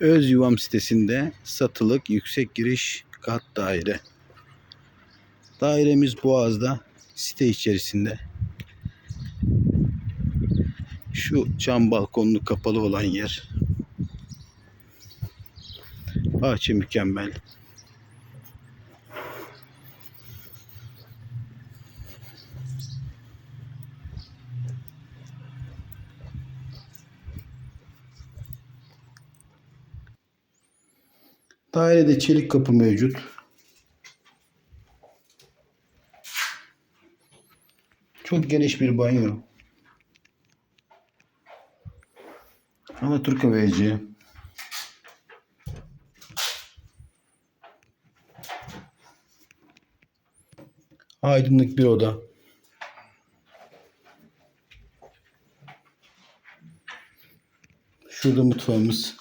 Öz Yuvam sitesinde satılık yüksek giriş kat daire. Dairemiz Boğaz'da site içerisinde. Şu cam balkonlu kapalı olan yer. Bahçe mükemmel. Dairede çelik kapı mevcut. Çok geniş bir banyo. Alaturka WC. Aydınlık bir oda. Şurada mutfağımız.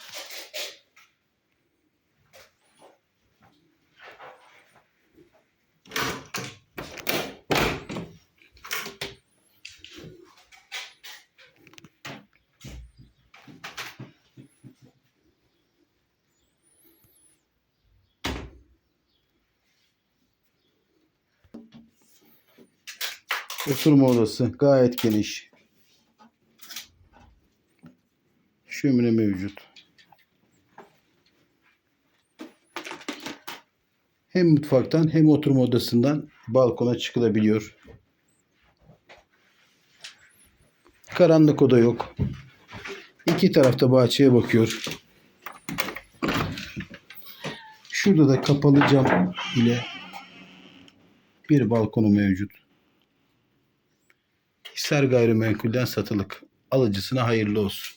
Oturma odası gayet geniş. Şömine mevcut. Hem mutfaktan hem oturma odasından balkona çıkılabiliyor. Karanlık oda yok. İki tarafta bahçeye bakıyor. Şurada da kapalı cam ile bir balkonu mevcut. Hisar Gayrimenkul'den satılık. Alıcısına hayırlı olsun.